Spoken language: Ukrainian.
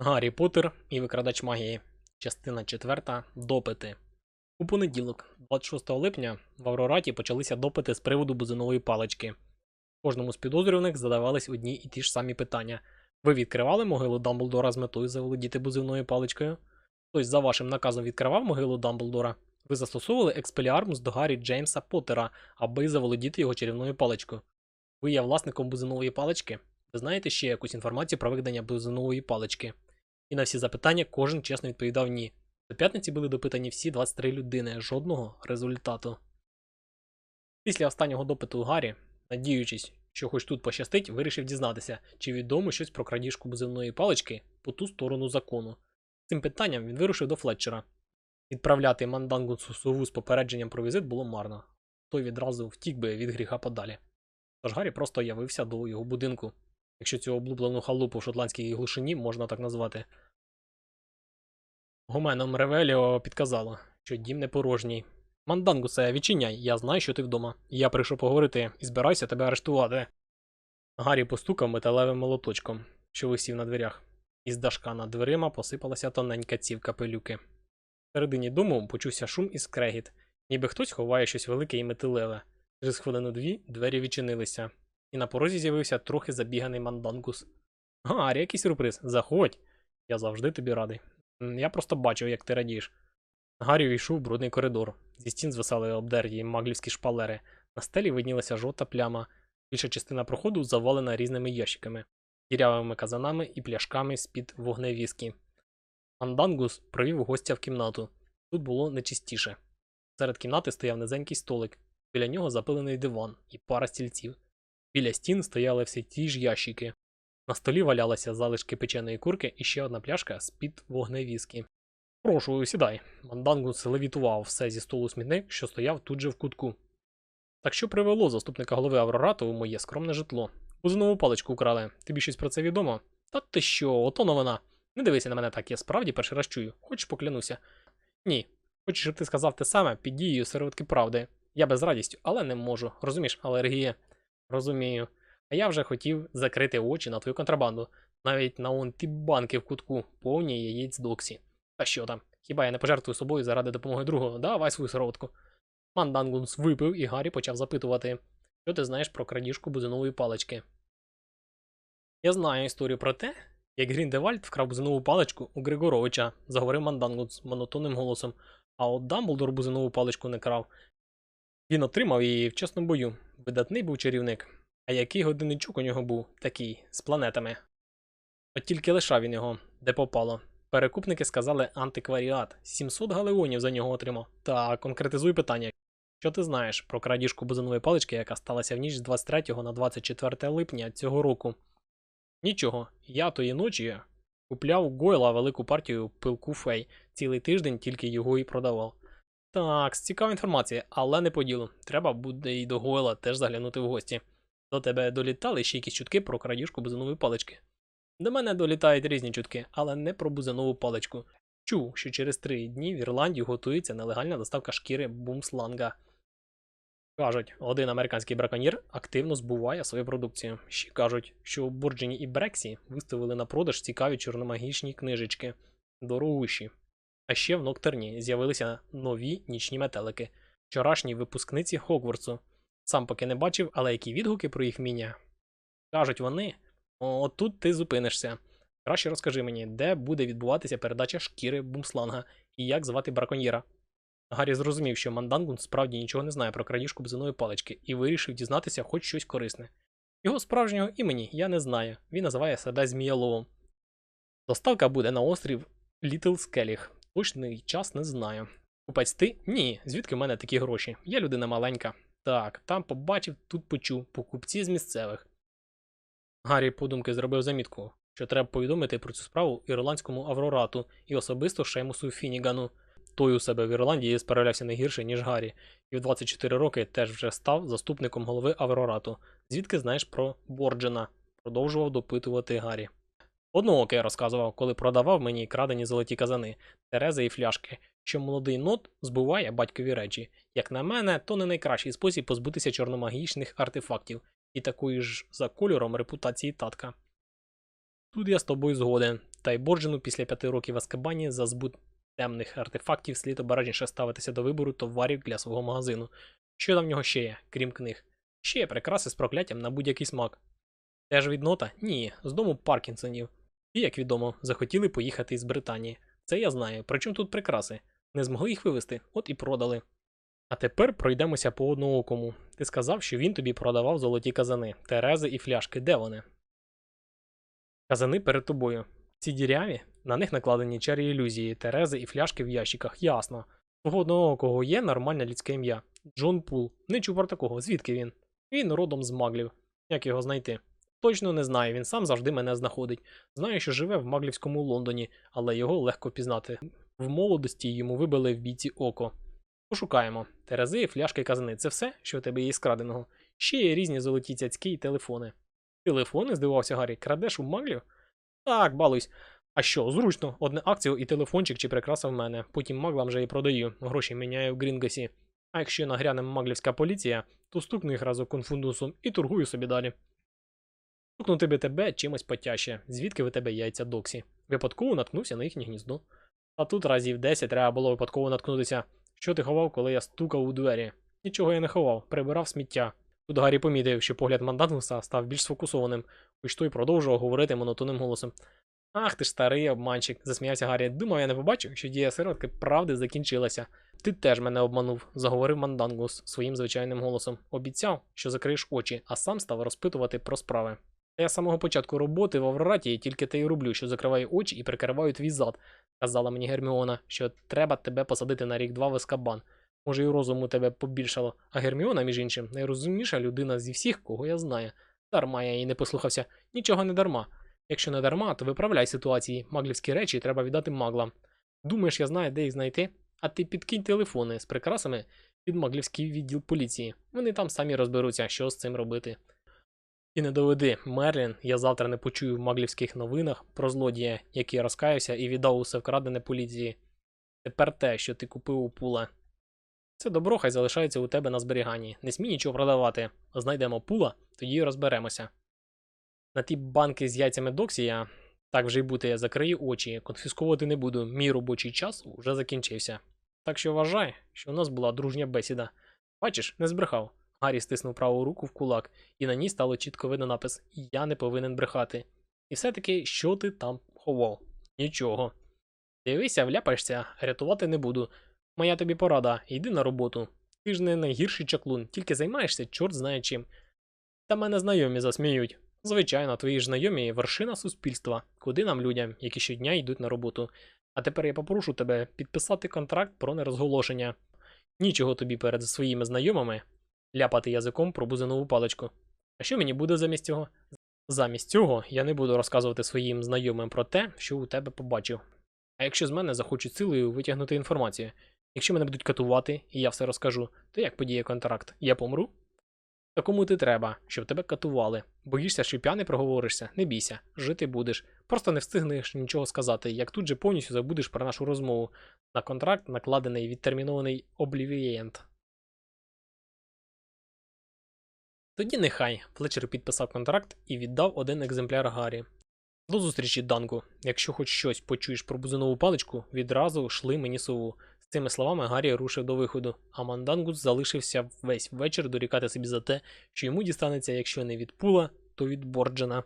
Гаррі Поттер і викрадач магії. Частина 4. Допити. У понеділок, 26 липня, в Аврораті почалися допити з приводу бузинової палички. Кожному з підозрюваних задавались одні і ті ж самі питання. Ви відкривали могилу Дамблдора з метою заволодіти бузиною паличкою? Хтось за вашим наказом відкривав могилу Дамблдора? Ви застосовували експеліармус до Гаррі Джеймса Поттера, аби заволодіти його чарівною паличкою. Ви є власником бузинової палички? Ви знаєте ще якусь інформацію про викрадення бузинової палички? І на всі запитання кожен чесно відповідав ні. До п'ятниці були допитані всі 23 людини, жодного результату. Після останнього допиту Гаррі, надіючись, що хоч тут пощастить, вирішив дізнатися, чи відомо щось про крадіжку бузивної палички по ту сторону закону. Цим питанням він вирушив до Флетчера. Відправляти мандангусу сову з попередженням про візит було марно. Той відразу втік би від гріха подалі. Тож Гаррі просто явився до його будинку, якщо цю облуплену халупу в шотландській глушині можна так назвати. Гоменом Ревеліо підказало, що дім не порожній. Мандангусе, відчиняй, я знаю, що ти вдома. Я прийшов поговорити і збираюся тебе арештувати. Гаррі постукав металевим молоточком, що висів на дверях. Із дашка над дверима посипалася тоненька цівка пилюки. Всередині дому почувся шум і скрегіт, ніби хтось ховає щось велике і металеве. Через хвилину-дві двері відчинилися, і на порозі з'явився трохи забіганий мандангус. Гаррі, який сюрприз, заходь. Я завжди тобі радий. Я просто бачив, як ти радієш. Гаррі увійшов в брудний коридор. Зі стін звисали обдерті маглівські шпалери. На стелі виднілася жовта пляма. Більша частина проходу завалена різними ящиками, дірявими казанами і пляшками з-під вогневіскі. Мандангус провів гостя в кімнату. Тут було нечистіше. Серед кімнати стояв низенький столик, біля нього запилений диван і пара стільців. Біля стін стояли всі ті ж ящики. На столі валялися залишки печеної курки і ще одна пляшка з-під вогневіскі. Прошу, сідай. Мандангус левітував все зі столу смітник, що стояв тут же в кутку. Так що привело заступника голови Аврорату у моє скромне житло. Бузинову паличку украли. Тобі щось про це відомо? Та ти що, ото новина. Не дивися на мене так, я справді перший раз чую. Хочеш поклянуся? Ні. Хочеш, щоб ти сказав те саме під дією сироватки правди. Я без радістю, але не можу. Розумієш, алергія. Розумію. А я вже хотів закрити очі на твою контрабанду. Навіть на он ті банки в кутку, повні яєць доксі. Та що там? Хіба я не пожертвую собою заради допомоги другого? Давай свою сироватку. Мандангунс випив, і Гаррі почав запитувати, що ти знаєш про крадіжку бузинової палички. Я знаю історію про те, як Гріндевальд вкрав бузинову паличку у Григоровича, заговорив Мандангунс монотонним голосом, а от Дамблдор бузинову паличку не крав. Він отримав її в чесному бою. Видатний був чарівник. А який годинничок у нього був такий, з планетами. От тільки лишав він його, де попало. Перекупники сказали антикваріат. 700 галеонів за нього отримав. Та конкретизуй питання. Що ти знаєш про крадіжку бузинової палички, яка сталася в ніч з 23 на 24 липня цього року? Нічого, я тої ночі купляв Гойла велику партію пилку фей. Цілий тиждень тільки його і продавав. Так, цікава інформація, але не по ділу. Треба буде і до Гойла теж заглянути в гості. До тебе долітали ще якісь чутки про крадіжку бузинової палички. До мене долітають різні чутки, але не про бузинову паличку. Чув, що через три дні в Ірландії готується нелегальна доставка шкіри бумсланга. Кажуть, один американський браконьєр активно збуває свою продукцію. Ще кажуть, що у Бурджині і Брексі виставили на продаж цікаві чорномагічні книжечки, дорогущі. А ще в Ноктурні з'явилися нові нічні метелики, вчорашні випускниці Хогвартсу. Сам поки не бачив, але які відгуки про їх вміння. Кажуть вони, о, тут ти зупинишся. Краще розкажи мені, де буде відбуватися передача шкіри бумсланга і як звати браконьєра. Гаррі зрозумів, що Мандангун справді нічого не знає про крадіжку бузиної палички і вирішив дізнатися хоч щось корисне. Його справжнього імені я не знаю, він називає себе Зміяловом. Доставка буде на острів Літл Скеліг. Точний час не знаю. Купець ти? Ні. Звідки в мене такі гроші? Я людина маленька. Так, там побачив, тут почув, покупці з місцевих. Гаррі подумки зробив замітку, що треба повідомити про цю справу ірландському Аврорату і особисто Шеймусу Фінігану. Той у себе в Ірландії справлявся не гірше, ніж Гаррі, і в 24 роки теж вже став заступником голови Аврорату. Звідки знаєш про Борджена? продовжував допитувати Гаррі. Однооке розказував, коли продавав мені крадені золоті казани, терези і фляшки, що молодий нот збуває батькові речі. Як на мене, то не найкращий спосіб позбутися чорномагічних артефактів і такої ж за кольором репутації татка. Тут я з тобою згоден. Та й Борджину після п'яти років Аскабані за збут темних артефактів слід обережніше ставитися до вибору товарів для свого магазину. Що там в нього ще є, крім книг? Ще є прикраси з прокляттям на будь-який смак. Теж від нота? Ні, з дому Паркінсонів. І, як відомо, захотіли поїхати із Британії. Це я знаю. Причому тут прикраси? Не змогли їх вивезти, от і продали. А тепер пройдемося по одноокому. Ти сказав, що він тобі продавав золоті казани, терези і фляшки. Де вони? Казани перед тобою. Ці діряві, на них накладені чарі ілюзії, терези і фляшки в ящиках, ясно. Твого одноокого є нормальне людське ім'я. Джон Пул. Не чув про такого. Звідки він? Він родом з маглів. Як його знайти? Точно не знаю, він сам завжди мене знаходить. Знаю, що живе в маглівському Лондоні, але його легко пізнати. В молодості йому вибили в бійці око. Пошукаємо. Терези, фляшки, казани це все, що у тебе є із краденого. Ще є різні золоті цяцьки і телефони. Телефони? здивувався Гаррі. Крадеш у маглів? Так, балуйсь. А що, зручно, одне акцію і телефончик чи прикраса в мене. Потім маглам вже і продаю, гроші міняю в Грінгасі. А якщо нагряне маглівська поліція, то стукну їх разом конфундусом і торгую собі далі. Стукнути би тебе чимось потяще, звідки ви тебе яйця доксі. Випадково наткнувся на їхнє гніздо. А тут разів 10 треба було випадково наткнутися. Що ти ховав, коли я стукав у двері? Нічого я не ховав, прибирав сміття. Тут Гаррі помітив, що погляд Мандангуса став більш сфокусованим, хоч той продовжував говорити монотонним голосом. Ах ти ж старий обманщик, засміявся Гаррі. Думав, я не побачив, що дія сиротки правди закінчилася. Ти теж мене обманув, заговорив Мандангус своїм звичайним голосом. Обіцяв, що закриєш очі, а сам став розпитувати про справи. Я з самого початку роботи в Авраті тільки те й роблю, що закриваю очі і прикриваю твій зад, казала мені Герміона, що треба тебе посадити на рік-два в Ескабан. Може, і розуму тебе побільшало, а Герміона, між іншим, найрозумніша людина зі всіх, кого я знаю. Дарма я їй не послухався, нічого не дарма. Якщо не дарма, то виправляй ситуації. Маглівські речі треба віддати маглам. Думаєш, я знаю, де їх знайти? А ти підкинь телефони з прикрасами під маглівський відділ поліції. Вони там самі розберуться, що з цим робити. І не доведи, Мерлін, я завтра не почую в маглівських новинах про злодія, який розкаявся і віддав усе вкрадене поліції. Тепер те, що ти купив у пула. Це добро хай залишається у тебе на зберіганні. Не смій нічого продавати. Знайдемо пула, тоді розберемося. На ті банки з яйцями Доксі я, так вже й бути, я закрию очі, конфісковувати не буду, мій робочий час уже закінчився. Так що вважай, що у нас була дружня бесіда. Бачиш, не збрехав. Гаррі стиснув праву руку в кулак, і на ній стало чітко видно напис Я не повинен брехати. І все-таки, що ти там ховав? Нічого. Дивися, вляпаєшся, рятувати не буду. Моя тобі порада, йди на роботу. Ти ж не найгірший чаклун, тільки займаєшся чорт знає чим. Та мене знайомі засміють. Звичайно, твої ж знайомі вершина суспільства, куди нам людям, які щодня йдуть на роботу. А тепер я попрошу тебе підписати контракт про нерозголошення. Нічого тобі перед своїми знайомими ляпати язиком про бузинову паличку. А що мені буде замість цього? Замість цього я не буду розказувати своїм знайомим про те, що у тебе побачив. А якщо з мене захочуть силою витягнути інформацію, якщо мене будуть катувати і я все розкажу, то як подіє контракт? Я помру? Та кому ти треба, щоб тебе катували? Боїшся, що п'яний проговоришся? Не бійся, жити будеш. Просто не встигнеш нічого сказати, як тут же повністю забудеш про нашу розмову. На контракт накладений відтермінований облівієнт. Тоді нехай Флетчер підписав контракт і віддав один екземпляр Гаррі. До зустрічі, Данку. Якщо хоч щось почуєш про бузинову паличку, відразу шли мені сову. З цими словами Гаррі рушив до виходу, а Мандангус залишився весь вечір дорікати собі за те, що йому дістанеться, якщо не від пула, то від Борджена.